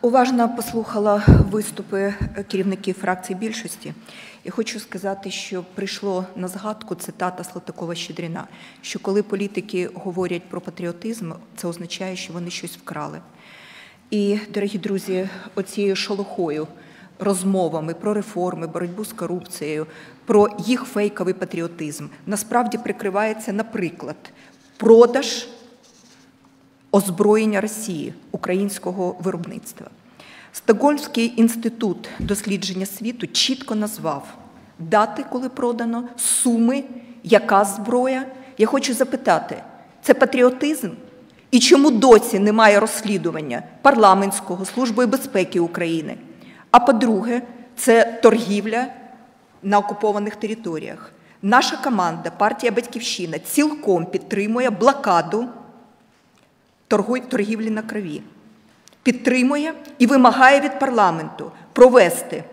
Уважно послухала виступи керівників фракції більшості, і хочу сказати, що прийшло на згадку цитата Слатакова Щедріна, що коли політики говорять про патріотизм, це означає, що вони щось вкрали. І, дорогі друзі, оцією шолохою, розмовами про реформи, боротьбу з корупцією, про їх фейковий патріотизм насправді прикривається, наприклад, продаж озброєння Росії українського виробництва. Стокгольмський інститут дослідження світу чітко назвав дати, коли продано, суми, яка зброя. Я хочу запитати, це патріотизм? І чому досі немає розслідування парламентського службою безпеки України? А по-друге, це торгівля на окупованих територіях. Наша команда, партія Батьківщина, цілком підтримує блокаду торгівлі на крові, підтримує і вимагає від парламенту провести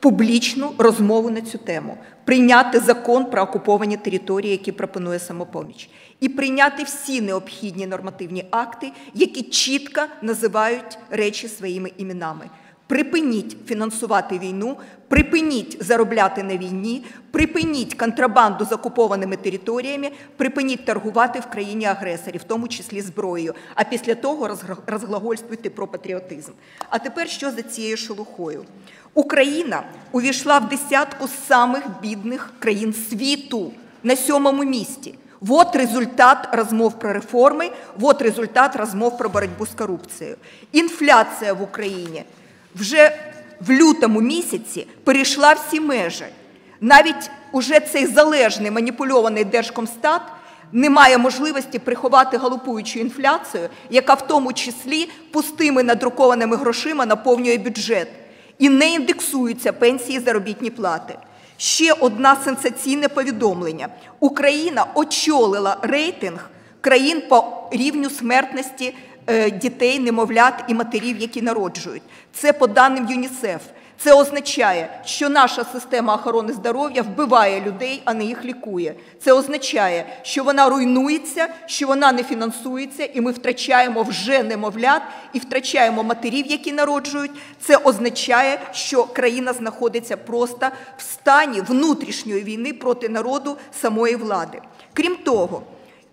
публічну розмову на цю тему, прийняти закон про окуповані території, які пропонує самопоміч, і прийняти всі необхідні нормативні акти, які чітко називають речі своїми іменами. Припиніть фінансувати війну, припиніть заробляти на війні, припиніть контрабанду з окупованими територіями, припиніть торгувати в країні агресорі, в тому числі зброєю. А після того розглагольствуйте про патріотизм. А тепер що за цією шелухою? Україна увійшла в десятку самих бідних країн світу на сьомому місці. Вот результат розмов про реформи, вот результат розмов про боротьбу з корупцією. Інфляція в Україні вже в лютому місяці перейшла всі межі. Навіть уже цей залежний маніпульований Держкомстат не має можливості приховати галопуючу інфляцію, яка в тому числі пустими надрукованими грошима наповнює бюджет. І не індексуються пенсії заробітні плати. Ще одне сенсаційне повідомлення: Україна очолила рейтинг країн по рівню смертності дітей, немовлят і матерів, які народжують. Це по даним ЮНІСЕФ. Це означає, що наша система охорони здоров'я вбиває людей, а не їх лікує. Це означає, що вона руйнується, що вона не фінансується, і ми втрачаємо вже немовлят і втрачаємо матерів, які народжують. Це означає, що країна знаходиться просто в стані внутрішньої війни проти народу самої влади. Крім того.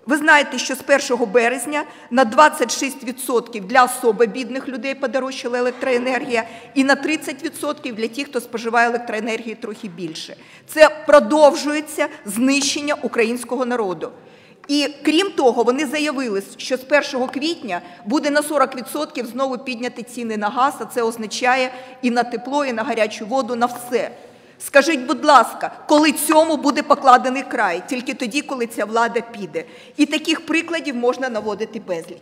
Ви знаєте, що з 1 березня на 26% для особо бідних людей подорожчала електроенергія, і на 30% для тих, хто споживає електроенергії трохи більше. Це продовжується знищення українського народу. І крім того, вони заявили, що з 1 квітня буде на 40% знову підняти ціни на газ, а це означає і на тепло, і на гарячу воду, на все. Скажіть, будь ласка, коли цьому буде покладений край, тільки тоді, коли ця влада піде. І таких прикладів можна наводити безліч.